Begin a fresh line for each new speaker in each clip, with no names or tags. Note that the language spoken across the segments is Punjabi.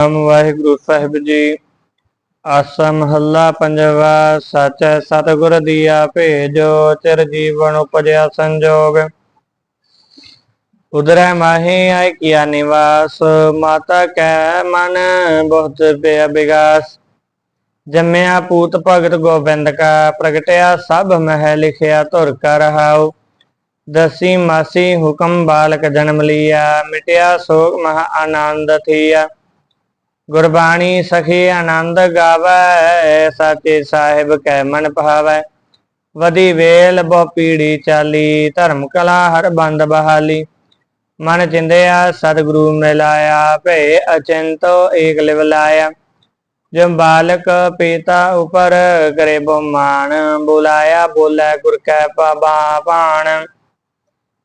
ਨਾਮ ਵਾਹਿਗੁਰੂ ਸਾਹਿਬ ਜੀ। ਆਸਾ ਮਹੱਲਾ ਪੰਜਵਾ, ਸੱਚ ਸਤਿਗੁਰ ਦੀਆ ਭੇਜੋ, ਚਿਰ ਜੀਵਨ ਉਪਜਿਆ ਸੰਜੋਗ। ਉਦਰੈ ਮਾਹੀ ਆਇ ਕੀਆ ਨਿਵਾਸ, ਮਾਤਾ ਕੈ ਮਨ ਬਹੁਤ ਪਿਆ ਬਿਗਾਸ। ਜੰਮਿਆ ਪੂਤ ਭਗਤ ਗੋਬਿੰਦ ਕਾ, ਪ੍ਰਗਟਿਆ ਸਭ ਮਹਿ ਲਿਖਿਆ ਧੁਰ ਕਰ ਰਹਾਉ। ਦਸੀ ਮਾਸੀ ਹੁਕਮ ਬਾਲਕ ਜਨਮ ਲਿਆ, ਮਿਟਿਆ ਸੋਗ ਮਹਾ ਆਨੰਦ ਥੀਆ। ਗੁਰਬਾਣੀ ਸਖੀ ਆਨੰਦ ਗਾਵੈ, ਸਾਚੇ ਸਾਹਿਬ ਕੈ ਮਨ ਭਾਵੈ। ਵਦੀ ਵੇਲ ਬਹੁ ਪੀੜੀ ਚਾਲੀ, ਧਰਮ ਕਲਾ ਹਰ ਬੰਦ ਬਹਾਲੀ। ਮਨ ਚਿੰਦਿਆ, ਸਤਿਗੁਰੂ ਮਿਲਾਇਆ ਭੈ ਅਚਿੰਤੋ ਏਕ ਲਿਵ ਲਾਇਆ। ਜੋ ਬਾਲਕ ਪੀਤਾ ਉਪਰ ਕਰੇ ਬਮਾਨ ਬੁਲਾਇਆ, ਬੋਲੇ ਗੁਰ ਕੈ ਪਾਬਾ ਪਾਣ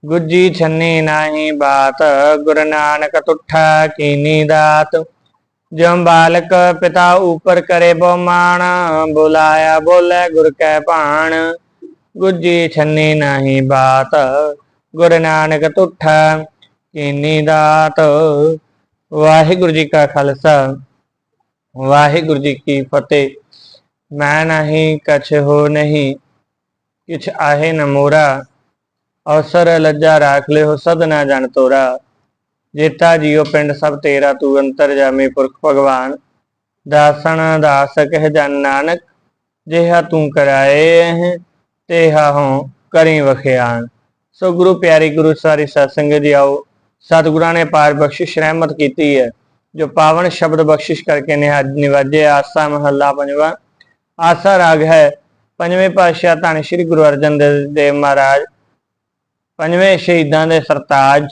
ਗੁੱਜੀ ਛੰਨੀ ਨਾਹੀ ਬਾਤ, ਗੁਰ ਨਾਨਕ ਤੁਠਾ ਕੀਨੀ ਦਾਤ। ਜਮ ਬਾਲਕ ਪਿਤਾ ਉਪਰ ਕਰੇ ਬਮਾਨ ਬੁਲਾਇਆ ਬੋਲੇ ਗੁਰ ਕੈ ਭਾਣ ਗੁੱਜੀ ਛੰਨੀ ਨਾਹੀ ਬਾਤ ਗੁਰ ਨਾਨਕ ਤੁਠਾ ਕੀਨੀ ਦਾਤ ਵਾਹਿਗੁਰੂ ਜੀ ਕਾ ਖਾਲਸਾ ਵਾਹਿਗੁਰੂ ਜੀ ਕੀ ਫਤਿਹ ਮੈਂ ਨਹੀਂ ਕਛ ਹੋ ਨਹੀਂ ਕਿਛ ਆਹੇ ਨ ਮੋਰਾ ਅਵਸਰ ਲੱਜਾ ਰਾਖ ਲਿਓ ਸਦ ਨਾ ਜਨ ਤੋਰਾ ਜੇਤਾ ਜੀਓ ਪਿੰਡ ਸਭ ਤੇਰਾ ਤੂੰ ਅੰਤਰ ਜਾਮੇ ਪੁਰਖ ਭਗਵਾਨ। ਦਾਸਨ ਦਾਸ ਕਹਿ ਜਨ ਨਾਨਕ, ਜਿਹਾ ਤੂੰ ਕਰਾਏ ਹੈ ਤੇਹਾ ਹੋ ਕਰੀ ਵਖਿਆਨ। ਸੋ ਗੁਰੂ ਪਿਆਰੀ ਗੁਰੂ ਸਾਰੀ ਸਤਸੰਗ ਜੀ ਆਓ ਸਤਿਗੁਰਾਂ ਨੇ ਪਾਰ ਬਖਸ਼ਿਸ਼ ਰਹਿਮਤ ਕੀਤੀ ਹੈ, ਜੋ ਪਾਵਨ ਸ਼ਬਦ ਬਖਸ਼ਿਸ਼ ਕਰਕੇ ਨਿਹਾਜ ਨਿਵਾਜੇ ਆਸਾ ਮਹੱਲਾ ਪੰਜਵਾ। ਆਸਾ ਰਾਗ ਹੈ, ਪੰਜਵੇਂ ਪਾਤਸ਼ਾਹ ਧੰਨ ਸ਼੍ਰੀ ਗੁਰੂ ਅਰਜਨ ਦੇਵ ਦੇਵ ਮਹਾਰਾਜ, ਪੰਜਵੇਂ ਸ਼ਹੀਦਾਂ ਦੇ ਸਰਤਾਜ।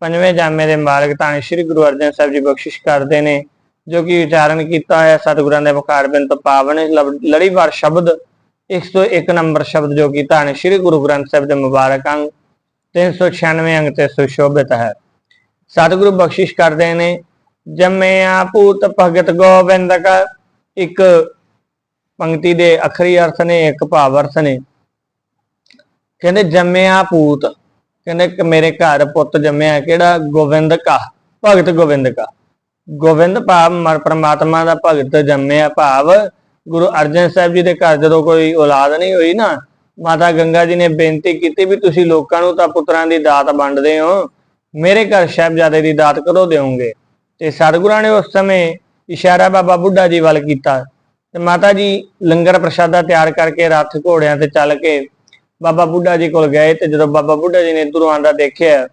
ਪੰਜਵੇਂ ਜਾਮੇ ਦੇ ਮਾਲਕ ਧੰਨ ਸ਼੍ਰੀ ਗੁਰੂ ਅਰਜਨ ਸਾਹਿਬ ਜੀ ਬਖਸ਼ਿਸ਼ ਕਰਦੇ ਨੇ, ਜੋ ਕਿ ਉਚਾਰਨ ਕੀਤਾ ਹੋਇਆ ਸਤਿਗੁਰਾਂ ਦੇ ਮੁਖਾਰਬਿੰਦ ਤੋਂ ਪਾਵਨ ਲਬ- ਲੜੀਵਾਰ ਸ਼ਬਦ 101 ਨੰਬਰ ਸ਼ਬਦ ਜੋ ਕਿ ਧੰਨ ਸ਼੍ਰੀ ਗੁਰੂ ਗ੍ਰੰਥ ਸਾਹਿਬ ਦੇ ਮੁਬਾਰਕ ਅੰਗ 396 ਅੰਗ ਤੇ ਸੁਸ਼ੋਭਿਤ ਹੈ। ਸਤਿਗੁਰੂ ਬਖਸ਼ਿਸ਼ ਕਰਦੇ ਨੇ, ਜੰਮਿਆ ਪੂਤ ਭਗਤ ਗੋਬਿੰਦ ਕਾ, ਇੱਕ ਪੰਕਤੀ ਦੇ ਅਖਰੀ ਅਰਥ ਨੇ, ਇੱਕ ਭਾਵ ਅਰਥ ਨੇ। ਕਹਿੰਦੇ ਜੰਮਿਆ ਪੂਤ ਕਹਿੰਦੇ ਕਿ ਮੇਰੇ ਘਰ ਪੁੱਤ ਜੰਮਿਆ ਕਿਹੜਾ? ਗੋਬਿੰਦ ਕਾ, ਭਗਤ ਗੋਬਿੰਦ ਕਾ। ਗੋਬਿੰਦ ਭਾਵ ਮਰ ਪ੍ਰਮਾਤਮਾ ਦਾ ਭਗਤ ਜੰਮਿਆ ਭਾਵ। ਗੁਰੂ ਅਰਜਨ ਸਾਹਿਬ ਜੀ ਦੇ ਘਰ ਜਦੋਂ ਕੋਈ ਔਲਾਦ ਨਹੀਂ ਹੋਈ ਨਾ, ਮਾਤਾ ਗੰਗਾ ਜੀ ਨੇ ਬੇਨਤੀ ਕੀਤੀ ਵੀ ਤੁਸੀਂ ਲੋਕਾਂ ਨੂੰ ਤਾਂ ਪੁੱਤਰਾਂ ਦੀ ਦਾਤ ਵੰਡਦੇ ਹੋ। ਮੇਰੇ ਘਰ ਸਾਹਿਬਜ਼ਾਦੇ ਦੀ ਦਾਤ ਕਦੋਂ ਦਿਓਗੇ? ਤੇ ਸਤਿਗੁਰਾਂ ਨੇ ਉਸ ਸਮੇਂ ਇਸ਼ਾਰਾ ਬਾਬਾ ਬੁੱਢਾ ਜੀ ਵੱਲ ਕੀਤਾ। ਤੇ ਮਾਤਾ ਜੀ ਲੰਗਰ ਪ੍ਰਸ਼ਾਦਾ ਤਿਆਰ ਕਰਕੇ ਰੱਥ ਘੋੜਿਆਂ ਤੇ ਚੱਲ ਕੇ ਬਾਬਾ ਬੁੱਢਾ ਜੀ ਕੋਲ ਗਏ ਤੇ ਜਦੋਂ ਬਾਬਾ ਬੁੱਢਾ ਜੀ ਨੇ ਇੱਧਰੋਂ ਆਂਦਾ ਦੇਖਿਆ,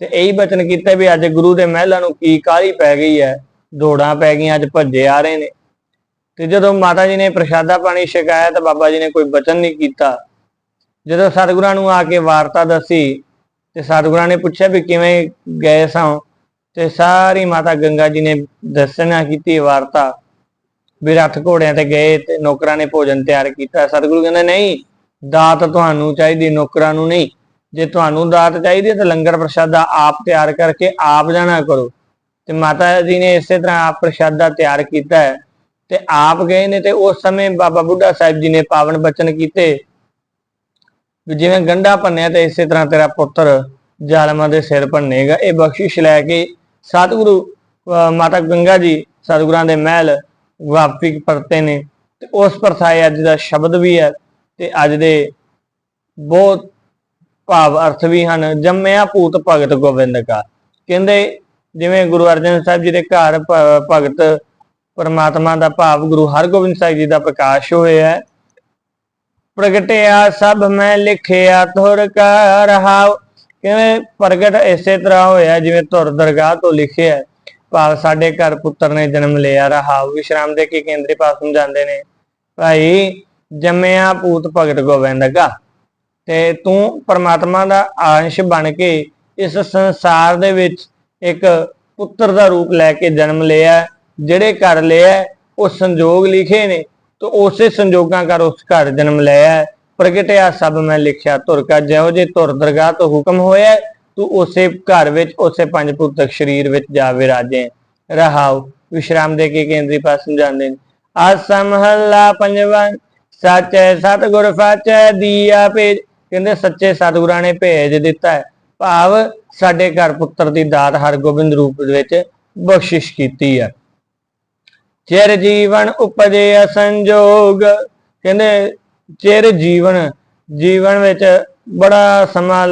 ਤੇ ਇਹੀ ਬਚਨ ਕੀਤਾ ਵੀ ਅੱਜ ਗੁਰੂ ਦੇ ਮਹਿਲਾਂ ਨੂੰ ਕੀ ਕਾਹਲੀ ਪੈ ਗਈ ਹੈ, ਦੌੜਾਂ ਪੈ ਗਈਆਂ, ਅੱਜ ਭੱਜੇ ਆ ਰਹੇ ਨੇ। ਤੇ ਜਦੋਂ ਮਾਤਾ ਜੀ ਨੇ ਪ੍ਰਸ਼ਾਦਾ ਪਾਣੀ ਛਕਾਇਆ ਤਾਂ ਬਾਬਾ ਜੀ ਨੇ ਕੋਈ ਬਚਨ ਨਹੀਂ ਕੀਤਾ। ਜਦੋਂ ਸਤਿਗੁਰਾਂ ਨੂੰ ਆ ਕੇ ਵਾਰਤਾ ਦੱਸੀ ਤੇ ਸਤਿਗੁਰਾਂ ਨੇ ਪੁੱਛਿਆ ਵੀ ਕਿਵੇਂ ਗਏ ਸਾਂ, ਤੇ ਸਾਰੀ ਮਾਤਾ ਗੰਗਾ ਜੀ ਨੇ ਦੱਸਣਾ ਕੀਤੀ ਵਾਰਤਾ। ਵੀ ਰੱਥ ਘੋੜਿਆਂ ਤੇ ਗਏ ਤੇ ਨੌਕਰਾਂ ਨੇ ਭੋਜਨ ਤਿਆਰ ਕੀਤਾ। ਸਤਿਗੁਰੂ ਕਹਿੰਦੇ, ਨਹੀਂ ਦਾਤ ਤੁਹਾਨੂੰ ਚਾਹੀਦੀ, ਨੌਕਰਾਂ ਨੂੰ ਨਹੀਂ। ਜੇ ਤੁਹਾਨੂੰ ਦਾਤ ਚਾਹੀਦੀ ਹੈ ਤਾਂ ਲੰਗਰ ਪ੍ਰਸ਼ਾਦਾ ਆਪ ਤਿਆਰ ਕਰਕੇ ਆਪ ਜਾਣਾ ਕਰੋ। ਤੇ ਮਾਤਾ ਜੀ ਨੇ ਇਸੇ ਤਰ੍ਹਾਂ ਆਪ ਪ੍ਰਸ਼ਾਦਾ ਤਿਆਰ ਕੀਤਾ ਹੈ। ਤੇ ਆਪ ਗਏ ਨੇ ਤੇ ਉਸ ਸਮੇਂ ਬਾਬਾ ਬੁੱਢਾ ਸਾਹਿਬ ਜੀ ਨੇ ਪਾਵਨ ਬਚਨ ਕੀਤੇ। ਵੀ ਜਿਵੇਂ ਗੰਡਾ ਭੰਨਿਆ ਤੇ ਇਸੇ ਤਰ੍ਹਾਂ ਤੇਰਾ ਪੁੱਤਰ ਜ਼ਾਲਮਾਂ ਦੇ ਸਿਰ ਭੰਨੇਗਾ। ਇਹ ਬਖਸ਼ਿਸ਼ ਲੈ ਕੇ ਸਤਿਗੁਰੂ, ਅਹ, ਮਾਤਾ ਗੰਗਾ ਜੀ ਸਤਿਗੁਰਾਂ ਦੇ ਮਹਿਲ ਵਾਪਿਕ ਪਰਤੇ ਨੇ। ਤੇ ਉਸ ਪਰਥਾਏ ਅੱਜ ਦਾ ਸ਼ਬਦ ਵੀ ਹੈ। ਤੇ ਅੱਜ ਦੇ ਬਹੁਤ ਭਾਵ ਅਰਥ ਵੀ ਹਨ। ਜੰਮਿਆ ਭੂਤ ਭਗਤ ਗੋਬਿੰਦ ਕਾ। ਕਹਿੰਦੇ ਜਿਵੇਂ ਗੁਰੂ ਅਰਜਨ ਸਾਹਿਬ ਜੀ ਦੇ ਘਰ ਭਗਤ ਪਰਮਾਤਮਾ ਦਾ ਭਾਵ ਗੁਰੂ ਹਰਗੋਬਿੰਦ ਸਾਹਿਬ ਜੀ ਦਾ ਪ੍ਰਕਾਸ਼ ਹੋਇਆ ਹੈ। ਪ੍ਰਗਟਿਆ ਸਭ ਮੈਂ ਲਿਖਿਆ ਤੁਰ ਕਾ ਰਹਾਉ ਕਿਵੇਂ ਪ੍ਰਗਟ ਇਸੇ ਤਰ੍ਹਾਂ ਹੋਇਆ ਜਿਵੇਂ ਤੁਰ ਦਰਗਾਹ ਤੋਂ ਲਿਖਿਆ ਭਾਵ ਸਾਡੇ ਘਰ ਪੁੱਤਰ ਨੇ ਜਨਮ ਲਿਆ ਰਹਾਉ। ਵਿਸ਼ਰਾਮ ਦੇ ਕੇ ਕੇਂਦਰੀ ਪਾਸ ਸਮਝਾਉਂਦੇ ਨੇ। ਭਾਈ ਜੰਮਿਆ ਪੂਤ ਭਗਤ ਗੋਬਿੰਦ ਕਾ ਤੇ ਤੂੰ ਪਰਮਾਤਮਾ ਦਾ ਅੰਸ਼ ਬਣ ਕੇ ਇਸ ਸੰਸਾਰ ਦੇ ਵਿੱਚ ਇੱਕ ਪੁੱਤਰ ਦਾ ਰੂਪ ਲੈ ਕੇ ਜਨਮ ਲਿਆ ਜਿਹੜੇ ਘਰ ਲਿਆ ਉਹ ਸੰਜੋਗ ਲਿਖੇ ਨੇ, ਤੇ ਉਸੇ ਸੰਜੋਗਾਂ ਕਰ ਉਸ ਘਰ ਜਨਮ ਲਿਆ ਪ੍ਰਗਟਿਆ ਸਭ ਮੈਂ ਲਿਖਿਆ, ਧੁਰ ਕਾ ਜਿਹੋ ਜੇ ਧੁਰ ਦਰਗਾਹ ਤੋਂ ਹੁਕਮ ਹੋਇਆ ਤੂੰ ਉਸੇ ਘਰ ਵਿੱਚ, ਉਸੇ ਪੰਜ ਪੁੱਤਕ ਸਰੀਰ ਵਿੱਚ ਜਾ ਵਿਰਾਜੇ ਰਹਾਉ ਵਿਸ਼ਰਾਮ ਦੇ ਕੇ ਕੇਂਦਰੀ ਪਾਸ ਸਮਝਾਉਂਦੇ ਨੇ। ਆਸਾ ਮਹੱਲਾ ਪੰਜਵਾਂ ਸੱਚੇ ਸਤਿਗੁਰ ਫਾਚੈ ਦੀਆ ਭੇਜ। ਕਹਿੰਦੇ ਸੱਚੇ ਸਤਿਗੁਰਾਂ ਨੇ ਭੇਜ ਦਿੱਤਾ ਹੈ। ਭਾਵ ਸਾਡੇ ਘਰ ਪੁੱਤਰ ਦੀ ਦਾਤ ਹਰਗੋਬਿੰਦ ਰੂਪ ਵਿੱਚ ਬਖਸ਼ਿਸ਼ ਕੀਤੀ ਹੈ। ਚਿਰ ਜੀਵਨ ਉਪਜੇ ਸੰਜੋਗ ਕਹਿੰਦੇ ਚਿਰ ਜੀਵਨ ਜੀਵਨ ਵਿੱਚ ਬੜਾ ਸਮਾਂ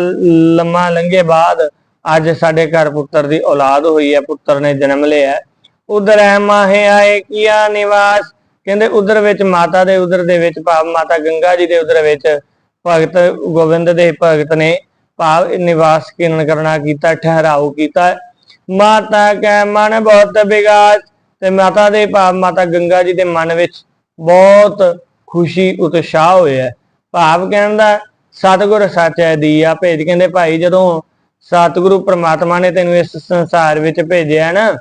ਲੰਮਾ ਲੰਘੇ ਬਾਅਦ ਅੱਜ ਸਾਡੇ ਘਰ ਪੁੱਤਰ ਦੀ ਔਲਾਦ ਹੋਈ ਹੈ, ਪੁੱਤਰ ਨੇ ਜਨਮ ਲਿਆ ਉਧਰ ਹੈ ਮਾਹੇ ਆਏ ਕੀਆ ਨਿਵਾਸ। ਕਹਿੰਦੇ ਉਧਰ ਵਿੱਚ ਮਾਤਾ ਦੇ, ਉਧਰ ਦੇ ਵਿੱਚ ਭਾਵ ਮਾਤਾ ਗੰਗਾ ਜੀ ਦੇ ਉਧਰ ਵਿੱਚ ਭਗਤ ਗੋਬਿੰਦ ਦੇ ਭਗਤ ਨੇ ਭਾਵ ਨਿਵਾਸ ਕਿਰਨ ਕਰਨਾ ਕੀਤਾ, ਠਹਿਰਾਓ ਕੀਤਾ। ਮਾਤਾ ਕੈ ਮਨ ਬਹੁਤ ਵਿਗਾਸ ਤੇ ਮਾਤਾ ਦੇ ਭਾਵ ਮਾਤਾ ਗੰਗਾ ਜੀ ਦੇ ਮਨ ਵਿੱਚ ਬਹੁਤ ਖੁਸ਼ੀ, ਉਤਸ਼ਾਹ ਹੋਇਆ। ਭਾਵ ਕਹਿੰਦਾ ਸਤਿਗੁਰ ਸੱਚੈ ਦੀਆ ਭੇਜ ਕਹਿੰਦੇ ਭਾਈ ਜਦੋਂ ਸਤਿਗੁਰੂ ਪ੍ਰਮਾਤਮਾ ਨੇ ਤੈਨੂੰ ਇਸ ਸੰਸਾਰ ਵਿੱਚ ਭੇਜਿਆ ਨਾ,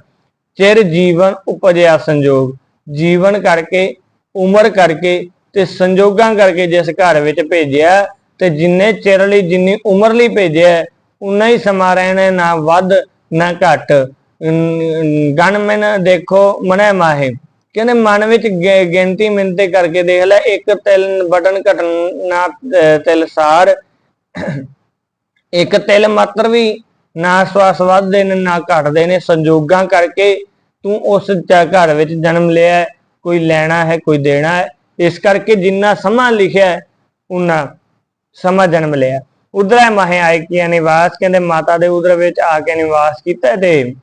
ਚਿਰ ਜੀਵਨ ਉਪਜਿਆ ਸੰਜੋਗ। ਜੀਵਨ ਕਰਕੇ, ਉਮਰ ਕਰਕੇ ਤੇ ਸੰਜੋਗਾਂ ਕਰਕੇ ਜਿਸ ਘਰ ਵਿੱਚ ਭੇਜਿਆ ਤੇ ਜਿੰਨੇ ਚਿਰ ਲਈ, ਜਿੰਨੀ ਉਮਰ ਲਈ ਭੇਜਿਆ ਉਨਾ ਹੀ ਸਮਾਂ ਰਹਿਣਾ ਨਾ ਵੱਧ, ਨਾ ਘਟ। ਗਣਮਨ ਦੇਖੋ ਮਨੈ ਮਾਹੇ। ਕਹਿੰਦੇ, ਮਨ ਵਿੱਚ ਗਿਣਤੀ ਮਿੰਤੇ ਕਰਕੇ ਦੇਖ ਲੈ, ਇੱਕ ਤਿਲ ਬਟਨ ਘਟਨਾ ਅਹ, ਤਿਲ ਸਾਰ। ਇੱਕ ਤਿਲ ਮਾਤਰ ਵੀ ਨਾ ਸਵਾਸ ਵੱਧਦੇ ਨੇ, ਨਾ ਘਟਦੇ ਨੇ। ਸੰਜੋਗਾਂ ਕਰਕੇ ਤੂੰ ਉਸ ਚ- ਘਰ ਵਿੱਚ ਜਨਮ ਲਿਆ ਕੋਈ ਲੈਣਾ ਹੈ ਕੋਈ ਦੇਣਾ ਹੈ। ਇਸ ਕਰਕੇ ਜਿੰਨਾ ਸਮਾਂ ਲਿਖਿਆ ਹੈ, ਸਮਾਂ ਜਨਮ ਲਿਆ। ਉਧਰ ਮਹੇ ਆਏ ਕੀ ਨਿਵਾਸ ਕਹਿੰਦੇ ਮਾਤਾ ਦੇ ਉਧਰ ਵਿੱਚ ਆ ਕੇ ਨਿਵਾਸ ਕੀਤਾ ਤੇ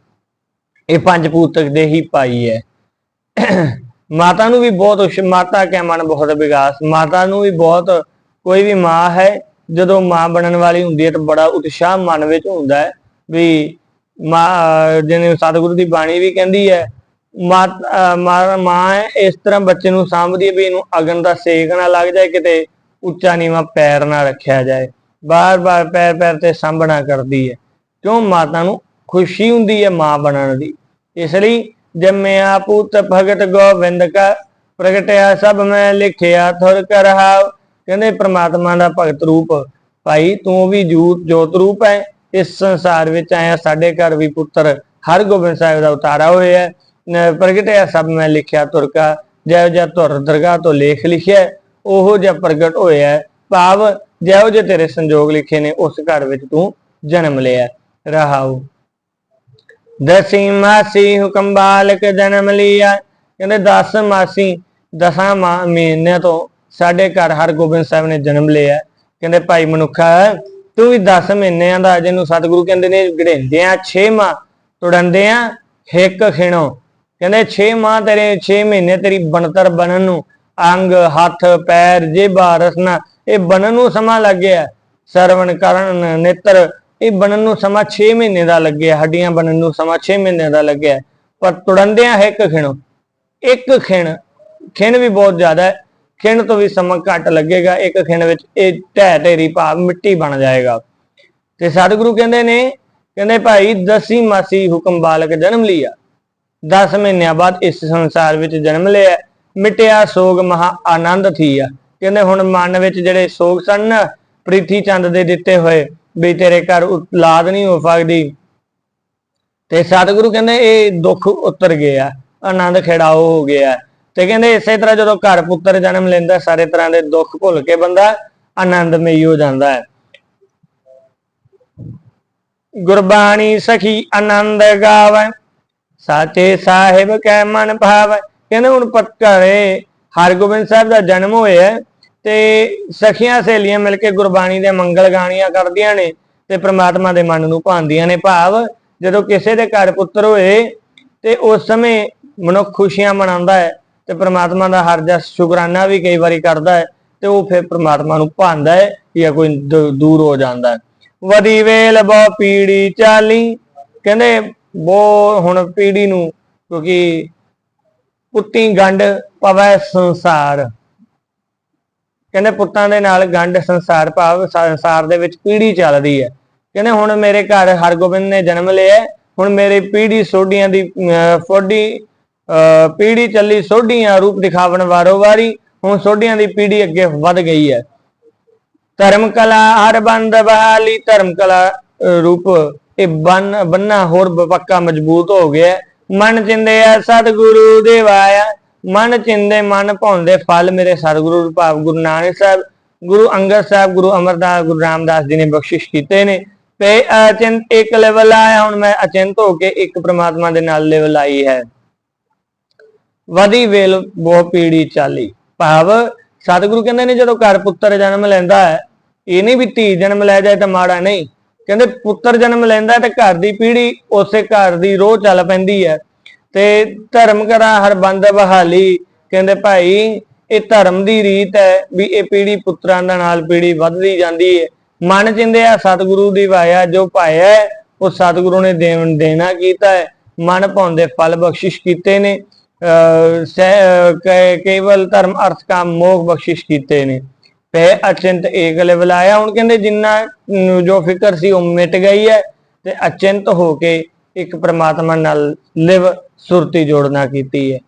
ਇਹ ਪੰਜ ਪੂਤਕ ਦੇ ਹੀ ਪਾਈ ਹੈ। ਮਾਤਾ ਨੂੰ ਵੀ ਬਹੁਤ ਉਸ਼ ਮਾਤਾ ਕੈ ਮਨ ਬਹੁਤ ਵਿਗਾਸ। ਮਾਤਾ ਨੂੰ ਵੀ ਬਹੁਤ ਕੋਈ ਵੀ ਮਾਂ ਹੈ ਜਦੋਂ ਮਾਂ ਬਣਨ ਵਾਲੀ ਹੁੰਦੀ ਹੈ ਤਾਂ ਬੜਾ ਉਤਸ਼ਾਹ ਮਨ ਵਿੱਚ ਹੁੰਦਾ ਹੈ ਵੀ ਜਿਹਨੇ ਸਤਿਗੁਰੂ ਦੀ ਬਾਣੀ ਵੀ ਕਹਿੰਦੀ ਹੈ, ਮਾਤ- ਅਹ ਮਾਂ ਮਾਂ ਇਸ ਤਰ੍ਹਾਂ ਬੱਚੇ ਨੂੰ ਸਾਂਭਦੀ ਹੈ ਵੀ ਇਹਨੂੰ ਅਗਨ ਦਾ ਸੇਕ ਨਾ ਲੱਗ ਜਾਏ, ਕਿਤੇ ਉੱਚਾ ਨੀਵਾਂ ਪੈਰ ਨਾ ਰੱਖਿਆ ਜਾਏ। ਬਾਰ-ਬਾਰ ਪੈਰ ਪੈਰ ਤੇ ਸਾਂਭਣਾ ਕਰਦੀ ਹੈ। ਕਿਉਂ? ਮਾਤਾ ਨੂੰ ਖੁਸ਼ੀ ਹੁੰਦੀ ਹੈ ਮਾਂ ਬਣਨ ਦੀ। ਇਸ ਲਈ ਜੰਮਿਆ ਪੁੱਤ ਭਗਤ ਗੋਬਿੰਦ ਕਾ, ਪ੍ਰਗਟਿਆ ਸਭ ਮੈਂ ਲਿਖਿਆ, ਥੁਰ ਕਰਹਾਉ ਕਹਿੰਦੇ, ਪ੍ਰਮਾਤਮਾ ਦਾ ਭਗਤ ਰੂਪ, ਭਾਈ ਤੂੰ ਵੀ ਜੂਤ ਜੋਤ ਰੂਪ ਹੈ। ਇਸ ਸੰਸਾਰ ਵਿੱਚ ਆਇਆ, ਸਾਡੇ ਘਰ ਵੀ ਪੁੱਤਰ ਹਰਗੋਬਿੰਦ ਸਾਹਿਬ ਦਾ ਉਤਾਰਾ ਹੋਇਆ ਹੈ ਪ੍ਰਗਟਿਆ ਸਭ ਮੈਂ ਲਿਖਿਆ ਤੁਰਕਾ ਜੈ ਜੈ ਤੁਰ ਦਰਗਾਹ ਤੋਂ ਲੇਖ ਲਿਖਿਆ ਉਹ ਉਹੋ ਜਿਹਾ ਪ੍ਰਗਟ ਹੋਇਆ ਹੈ। ਭਾਵ ਜਿਹੋ ਜਿਹੇ ਤੇਰੇ ਸੰਜੋਗ ਲਿਖੇ ਨੇ, ਉਸ ਘਰ ਵਿੱਚ ਤੂੰ ਜਨਮ ਲਿਆ ਹੈ। ਰਹਾਉ ਦਸੀ ਮਾਸੀ ਹੁਕਮ ਬਾਲਕ ਜਨਮ ਲਿਆ ਕਹਿੰਦੇ, ਦਸ ਮਾਸੀ, ਦਸਾਂ ਮਾ- ਮਹੀਨਿਆਂ ਤੋਂ ਸਾਡੇ ਘਰ ਹਰਗੋਬਿੰਦ ਸਾਹਿਬ ਨੇ ਜਨਮ ਲਿਆ ਕਹਿੰਦੇ, ਭਾਈ ਮਨੁੱਖਾ ਤੂੰ ਵੀ 10 ਮਹੀਨਿਆਂ ਦਾ ਜਿਹਨੂੰ ਸਤਿਗੁਰੂ ਕਹਿੰਦੇ ਨੇ ਗੜੇਂਦੇ ਆ 6 ਮਾਹ ਤੁੜੰਦੇ ਆ ਹਿੱਕ ਖਿਣੋ। ਕਹਿੰਦੇ 6 ਮਾਹ ਤੇਰੇ 6 ਮਹੀਨੇ ਤੇਰੀ ਬਣਤਰ ਬਣਨ ਨੂੰ, ਅੰਗ, ਹੱਥ, ਪੈਰ, ਜੇਬਾ, ਰਸਨਾ, ਇਹ ਬਣਨ ਨੂੰ ਸਮਾਂ ਲੱਗਿਆ। ਸਰਵਣ, ਕਰਨ, ਨੇਤਰ, ਇਹ ਬਣਨ ਨੂੰ ਸਮਾਂ 6 ਮਹੀਨੇ ਦਾ ਲੱਗਿਆ, ਹੱਡੀਆਂ ਬਣਨ ਨੂੰ ਸਮਾਂ 6 ਮਹੀਨੇ ਦਾ ਲੱਗਿਆ। ਪਰ ਤੁੜੰਦਿਆਂ ਹਿੱਕ ਖਿਣੋ। ਇੱਕ ਖਿਣ ਖਿਣ ਵੀ ਬਹੁਤ ਜ਼ਿਆਦਾ ਹੈ। ਖਿਣ ਤੋਂ ਵੀ ਸਮਾਂ ਘੱਟ ਲੱਗੇਗਾ ਇੱਕ ਖਿਣ ਵਿੱਚ ਇਹ ਢਹਿ ਢੇਰੀ ਭਾਵ ਮਿੱਟੀ ਬਣ ਜਾਏਗਾ। ਤੇ ਸਤਿਗੁਰੂ ਕਹਿੰਦੇ ਨੇ ਕਹਿੰਦੇ ਭਾਈ ਦਸੀ ਮਾਸੀ ਹੁਕਮ ਬਾਲਕ ਜਨਮ ਲਿਆ। 10 ਮਹੀਨਿਆਂ ਬਾਅਦ ਇਸ ਸੰਸਾਰ ਵਿੱਚ ਜਨਮ ਲਿਆ। ਮਿਟਿਆ ਸੋਗ ਮਹਾ ਆਨੰਦ ਥੀਆ। ਕਹਿੰਦੇ ਹੁਣ ਮਨ ਵਿੱਚ ਜਿਹੜੇ ਸੋਗ ਸਨ ਨਾ, ਪ੍ਰੀਥੀ ਚੰਦ ਦੇ ਦਿੱਤੇ ਹੋਏ ਵੀ ਤੇਰੇ ਘਰ ਔਲਾਦ ਨਹੀਂ ਹੋ ਸਕਦੀ। ਤੇ ਸਤਿਗੁਰੂ ਕਹਿੰਦੇ ਇਹ ਦੁੱਖ ਉਤਰ ਗਿਆ ਆਨੰਦ ਖਿੜਾਓ ਹੋ ਗਿਆ। ਤੇ ਕਹਿੰਦੇ ਇਸੇ ਤਰ੍ਹਾਂ ਜਦੋਂ ਘਰ ਪੁੱਤਰ ਜਨਮ ਲੈਂਦਾ, ਸਾਰੇ ਤਰ੍ਹਾਂ ਦੇ ਦੁੱਖ ਭੁੱਲ ਕੇ ਬੰਦਾ ਆਨੰਦਮਈ ਹੋ ਜਾਂਦਾ ਹੈ। ਗੁਰਬਾਣੀ ਸਖੀ ਆਨੰਦ ਗਾਵੇ, ਸਾਚੇ ਸਾਹਿਬ ਕੈ ਮਨ ਭਾਵੈ। ਕਹਿੰਦੇ ਹੁਣ ਪੱਕਰੇ ਹਰਗੋਬਿੰਦ ਸਾਹਿਬ ਦਾ ਜਨਮ ਹੋਇਆ ਤੇ ਸਖੀਆਂ ਸਹੇਲੀਆਂ ਮਿਲ ਕੇ ਗੁਰਬਾਣੀ ਦੇ ਮੰਗਲ ਗਾਣੀਆਂ ਕਰਦੀਆਂ ਨੇ ਤੇ ਪ੍ਰਮਾਤਮਾ ਦੇ ਮਨ ਨੂੰ ਭਾਉਂਦੀਆਂ ਨੇ ਭਾਵ। ਜਦੋਂ ਕਿਸੇ ਦੇ ਘਰ ਪੁੱਤਰ ਹੋਏ ਤੇ ਉਸ ਸਮੇਂ ਮਨੁੱਖ ਖੁਸ਼ੀਆਂ ਮਨਾਉਂਦਾ ਹੈ ਤੇ ਪ੍ਰਮਾਤਮਾ ਦਾ ਹਰ ਜਸ ਸ਼ੁਕਰਾਨਾ ਵੀ ਕਈ ਵਾਰੀ ਕਰਦਾ ਹੈ ਤੇ ਉਹ ਫਿਰ ਪ੍ਰਮਾਤਮਾ ਨੂੰ ਭਾਂਦਾ ਹੈ ਜਾਂ ਕੋਈ ਦੂਰ ਹੋ ਜਾਂਦਾ ਹੈ। ਵਦੀ ਵੇਲ ਬਹੁ ਪੀੜੀ ਚਾਲੀ ਕਹਿੰਦੇ ਬੋ ਹੁਣ ਪੀੜੀ ਨੂੰ ਕਿਉਂਕਿ ਪੁੱਤੀ ਗੰਢ ਪਵੈ ਸੰਸਾਰ। ਕਹਿੰਦੇ ਪੁੱਤਾਂ ਦੇ ਨਾਲ ਗੰਢ ਸੰਸਾਰ ਭਾਵ ਸੰਸਾਰ ਦੇ ਵਿੱਚ ਪੀੜੀ ਚੱਲਦੀ ਹੈ। ਕਹਿੰਦੇ ਹੁਣ ਮੇਰੇ ਘਰ ਹਰਗੋਬਿੰਦ ਨੇ ਜਨਮ ਲਿਆ ਹੁਣ ਮੇਰੀ ਪੀੜੀ ਸੋਢੀਆਂ ਦੀ ਅਹ, ਫੋਡੀ ਪੀੜੀ ਚੱਲੀ ਸੋਢੀਆਂ ਰੂਪ ਦਿਖਾਵਣ ਵਾਰੋ ਵਾਰੀ, ਹੁਣ ਸੋਢੀਆਂ ਦੀ ਪੀੜੀ ਅੱਗੇ ਵੱਧ ਗਈ ਹੈ। ਧਰਮ ਕਲਾ ਹਰ ਬੰਦ ਬਹਾਲੀ, ਧਰਮ ਕਲਾ ਰੂਪ ਇਹ ਬੰਨ, ਬੰਨਾ ਹੋਰ ਪੱਕਾ ਮਜ਼ਬੂਤ ਹੋ ਗਿਆ ਹੈ। ਮਨ ਚਿੰਦਿਆ ਸਤਿਗੁਰੂ ਦੇਵਾਇਆ ਮਨ ਚਿੰਦੇ ਮਨ ਭਾਉਂਦੇ ਫਲ ਮੇਰੇ ਸਤਿਗੁਰੂ ਭਾਵ ਗੁਰੂ ਨਾਨਕ ਸਾਹਿਬ, ਗੁਰੂ ਅੰਗਦ ਸਾਹਿਬ, ਗੁਰੂ ਅਮਰਦਾਸ, ਗੁਰੂ ਰਾਮਦਾਸ ਜੀ ਨੇ ਬਖਸ਼ਿਸ਼ ਕੀਤੇ ਨੇ। ਤੇ ਅਚਿੰਤ ਇੱਕ ਲੈਵਲ ਆਇਆ, ਹੁਣ ਮੈਂ ਅਚਿੰਤ ਹੋ ਕੇ ਇੱਕ ਪ੍ਰਮਾਤਮਾ ਦੇ ਨਾਲ ਲੈਵਲ ਆਈ ਹੈ। ਵਧੀ ਵੇਲ ਬਹੁ ਪੀੜੀ ਚਾਲੀ। ਭਾਵ ਸਤਿਗੁਰੂ ਕਹਿੰਦੇ ਨੇ ਜਦੋਂ ਘਰ ਪੁੱਤਰ ਜਨਮ ਲੈਂਦਾ ਹੈ, ਇਹ ਨਹੀਂ ਵੀ ਧੀ ਜਨਮ ਲੈ ਜਾਏ ਤਾਂ ਮਾੜਾ ਨਹੀਂ। ਕਹਿੰਦੇ ਪੁੱਤਰ ਜਨਮ ਲੈਂਦਾ ਤੇ ਘਰ ਦੀ ਪੀੜੀ ਉਸੇ ਘਰ ਦੀ ਰੋਹ ਚੱਲ ਪੈਂਦੀ ਹੈ। ਤੇ ਧਰਮ ਕਰਾ ਹਰ ਬੰਦ ਬਹਾਲੀ। ਕਹਿੰਦੇ ਭਾਈ, ਇਹ ਧਰਮ ਦੀ ਰੀਤ ਹੈ ਵੀ ਇਹ ਪੀੜੀ ਪੁੱਤਰਾਂ ਦਾ ਨਾਲ ਪੀੜੀ ਵੱਧਦੀ ਜਾਂਦੀ ਹੈ। ਮਨ ਚਿੰਦੇ ਆ ਸਤਿਗੁਰੂ ਦੀ ਵਾਇਆ ਜੋ ਪਾਇਆ ਉਹ ਸਤਿਗੁਰੂ ਨੇ ਦੇਣ ਦੇਣਾ ਕੀਤਾ ਹੈ। ਮਨ ਪਾਉਂਦੇ ਫਲ ਬਖਸ਼ਿਸ਼ ਕੀਤੇ ਨੇ। ਕੇਵਲ ਧਰਮ, ਅਰਥ, ਕਾਮ ਮੋਖ ਬਖਸ਼ਿਸ਼ ਕੀਤੇ ਨੇ। ਪੈ ਅਚਿੰਤ ਏਕ ਬੁਲਾਇਆ। ਹੁਣ ਕਹਿੰਦੇ ਜਿੰਨਾ ਜੋ ਫਿਕਰ ਸੀ ਉਹ ਮਿਟ ਗਈ ਹੈ ਤੇ ਅਚਿੰਤ ਹੋ ਕੇ ਇੱਕ ਪ੍ਰਮਾਤਮਾ ਨਾਲ ਲਿਵ ਸੁਰਤੀ ਜੋੜਨਾ ਕੀਤੀ ਹੈ।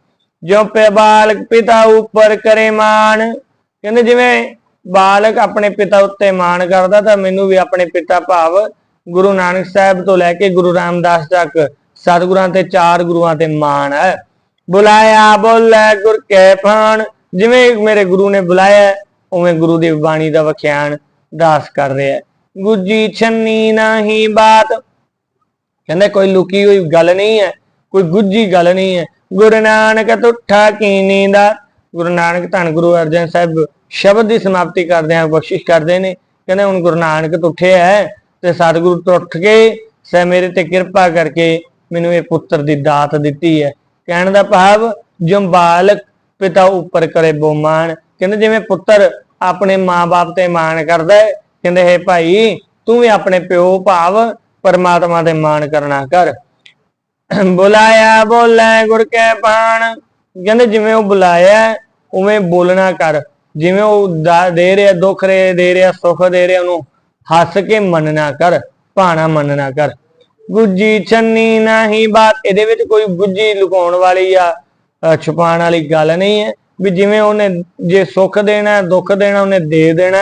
ਜੋ ਪੇ, ਬਾਲਕ ਪਿਤਾ ਉੱਪਰ ਕਰੇ ਮਾਣ। ਕਹਿੰਦੇ ਜਿਵੇਂ ਬਾਲਕ ਆਪਣੇ ਪਿਤਾ ਉੱਤੇ ਮਾਣ ਕਰਦਾ, ਤਾਂ ਮੈਨੂੰ ਵੀ ਆਪਣੇ ਪਿਤਾ ਭਾਵ ਗੁਰੂ ਨਾਨਕ ਸਾਹਿਬ ਤੋਂ ਲੈ ਕੇ ਗੁਰੂ ਰਾਮਦਾਸ ਤੱਕ ਸਤਿਗੁਰਾਂ ਤੇ ਚਾਰ ਗੁਰੂਆਂ ਤੇ ਮਾਣ ਹੈ। ਬੁਲਾਇਆ, ਬੋਲੇ, ਗੁਰ ਕੈ ਪਾਣ ਜਿਵੇਂ ਮੇਰੇ ਗੁਰੂ ਨੇ ਬੁਲਾਇਆ, ਉਵੇਂ ਗੁਰੂ ਦੀ ਬਾਣੀ ਦਾ ਵਖਿਆਨ ਦਾਸ ਕਰ ਰਿਹਾ। ਹੈ ਗੁੱਜੀ ਛੰਨੀ ਨਹੀਂ ਬਾਤ। ਕਹਿੰਦੇ ਕੋਈ ਲੁਕੀ ਹੋਈ ਗੱਲ ਨਹੀਂ ਹੈ, ਕੋਈ ਗੁੱਜੀ ਗੱਲ ਨਹੀਂ ਹੈ। ਗੁਰੂ ਨਾਨਕ ਤੁਠਾ ਕੀਨੀ ਦਾ ਗੁਰੂ ਨਾਨਕ ਧੰਨ ਗੁਰੂ ਅਰਜਨ ਸਾਹਿਬ ਸ਼ਬਦ ਦੀ ਸਮਾਪਤੀ ਕਰਦੇ ਆ, ਬਖਸ਼ਿਸ਼ ਕਰਦੇ ਨੇ। ਕਹਿੰਦੇ ਹੁਣ ਗੁਰੂ ਨਾਨਕ ਤੁਠੇ ਹੈ ਤੇ ਸਤਿਗੁਰੂ ਤੋਂ ਕੇ ਸੈ ਮੇਰੇ ਤੇ ਕਿਰਪਾ ਕਰਕੇ ਮੈਨੂੰ ਇਹ ਪੁੱਤਰ ਦੀ ਦਾਤ ਦਿੱਤੀ ਹੈ। ਕਹਿਣ ਦਾ ਭਾਵ, ਜੋ ਪਿਤਾ ਉੱਪਰ ਕਰੇ ਬੋਮਾਨ ਕਹਿੰਦੇ ਜਿਵੇਂ ਪੁੱਤਰ ਆਪਣੇ ਮਾਂ-ਬਾਪ ਤੇ ਮਾਣ ਕਰਦਾ ਹੈ, ਕਹਿੰਦੇ, ਹੈ ਭਾਈ, ਤੂੰ ਵੀ ਆਪਣੇ ਪਿਓ ਭਾਵ ਪਰਮਾਤਮਾ ਤੇ ਮਾਣ ਕਰਨਾ ਕਰ। ਬੁਲਾਇਆ, ਬੋਲੇ, ਗੁਰ ਕੇ ਪਾਣ। ਕਹਿੰਦੇ ਜਿਵੇਂ ਉਹ ਬੁਲਾਇਆ, ਉਵੇਂ ਬੋਲਣਾ ਕਰ। ਜਿਵੇਂ ਉਹ ਦਾ- ਦੇ ਰਿਹਾ, ਦੁੱਖ ਰੇ, ਦੇ ਰਿਹਾ, ਸੁੱਖ ਦੇ ਰਿਹਾ, ਉਹਨੂੰ ਹੱਸ ਕੇ ਮੰਨਣਾ ਕਰ, ਭਾਣਾ ਮੰਨਣਾ ਕਰ। ਗੁੱਜੀ ਛੰਨੀ ਨਹੀਂ ਬਾਤ। ਇਹਦੇ ਵਿੱਚ ਕੋਈ ਗੁੱਜੀ ਲੁਕਾਉਣ ਵਾਲੀ ਆ ਛੁਪਾਉਣ ਵਾਲੀ ਗੱਲ ਨਹੀਂ ਹੈ। ਵੀ ਜਿਵੇਂ ਉਹਨੇ ਜੇ ਸੁੱਖ ਦੇਣਾ, ਦੁੱਖ ਦੇਣਾ, ਉਹਨੇ ਦੇ ਦੇਣਾ,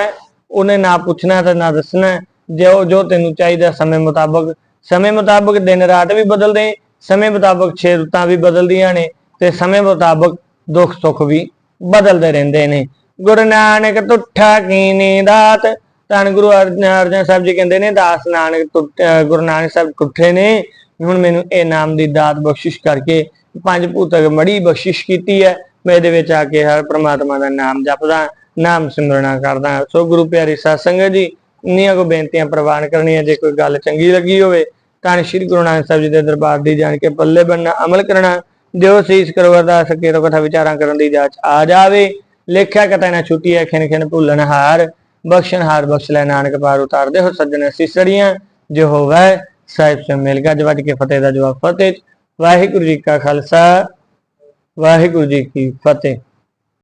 ਉਹਨੇ ਨਾ ਪੁੱਛਣਾ ਤੇ ਨਾ ਦੱਸਣਾ। ਜੋ ਜੋ ਤੈਨੂੰ ਚਾਹੀਦਾ ਸਮੇਂ ਮੁਤਾਬਕ ਸਮੇਂ ਮੁਤਾਬਕ ਦਿਨ ਰਾਤ ਵੀ ਬਦਲਦੇ, ਸਮੇਂ ਮੁਤਾਬਕ ਛੇ ਰੁੱਤਾਂ ਵੀ ਬਦਲਦੀਆਂ ਨੇ ਤੇ ਸਮੇਂ ਮੁਤਾਬਕ ਦੁੱਖ ਸੁੱਖ ਵੀ ਬਦਲਦੇ ਰਹਿੰਦੇ ਨੇ। ਗੁਰੂ ਨਾਨਕ ਤੁਠਾ ਕੀਨੀ ਦਾਤ ਧੰਨ ਗੁਰੂ ਅਰਜਨ ਅਰਜਨ ਸਾਹਿਬ ਜੀ ਕਹਿੰਦੇ ਨੇ, ਦਾਸ ਨਾਨਕ ਟੁੱਟ- ਅਹ ਗੁਰੂ ਨਾਨਕ ਸਾਹਿਬ ਟੁੱਟੇ ਨੇ। ਹੁਣ ਮੈਨੂੰ ਇਹ ਨਾਮ ਦੀ ਦਾਤ ਬਖਸ਼ਿਸ਼ ਕਰਕੇ ਪੰਜ ਭੂਤਕ ਮੜੀ ਬਖਸ਼ਿਸ਼ ਕੀਤੀ ਹੈ। ਮੈਂ ਇਹਦੇ ਵਿੱਚ ਆ ਕੇ ਹਰ ਪ੍ਰਮਾਤਮਾ ਦਾ ਨਾਮ ਜਪਦਾ, ਨਾਮ ਸਿਮਰਨਾ ਕਰਦਾ। ਸੋ ਗੁਰੂ ਪਿਆਰੀ ਸਾਧ ਸੰਗਤ ਜੀ, ਇੰਨੀਆਂ ਕੋ ਬੇਨਤੀਆਂ ਪ੍ਰਵਾਨ ਕਰਨੀਆਂ, ਜੇ ਕੋਈ ਗੱਲ ਚੰਗੀ ਲੱਗੀ ਹੋਵੇ, ਤਾਂ ਸ਼੍ਰੀ ਗੁਰੂ ਨਾਨਕ ਸਾਹਿਬ ਜੀ ਦੇ ਦਰਬਾਰ ਦੀ ਜਾਣ ਕੇ ਪੱਲੇ ਬੰਨਾ ਅਮਲ ਕਰਨਾ, ਦਿਓ ਸੀਸ ਕਰੋ, ਅਰਦਾਸ ਕੇ ਕਥਾ ਵਿਚਾਰਾਂ ਕਰਨ ਦੀ ਜਾਚ ਆ ਜਾਵੇ। ਲੇਖਿਆ ਕਤੈ ਨਾ ਛੁੱਟੀ ਹੈ ਖਿਨ ਖਿਨ ਭੁੱਲਣ ਹਾਰ। ਬਖਸ਼ਣ, ਹਾਰ ਬਖਸ਼ ਲੈ ਨਾਨਕ ਪਾਰ ਉਤਾਰਦੇ ਹੋ ਸੱਜਣ ਸਿਸੜੀਆਂ, ਜੋ ਹੋਵੇ ਸਾਹਿਬ ਸੇ ਮਿਲ ਗਿਆ ਜਵਾਜ ਕੇ ਫਤਿਹ ਦਾ ਜਵਾਬ ਫਤਿਹ ਵਾਹਿਗੁਰੂ ਜੀ ਕਾ ਖਾਲਸਾ, ਵਾਹਿਗੁਰੂ ਜੀ ਕੀ ਫਤਿਹ।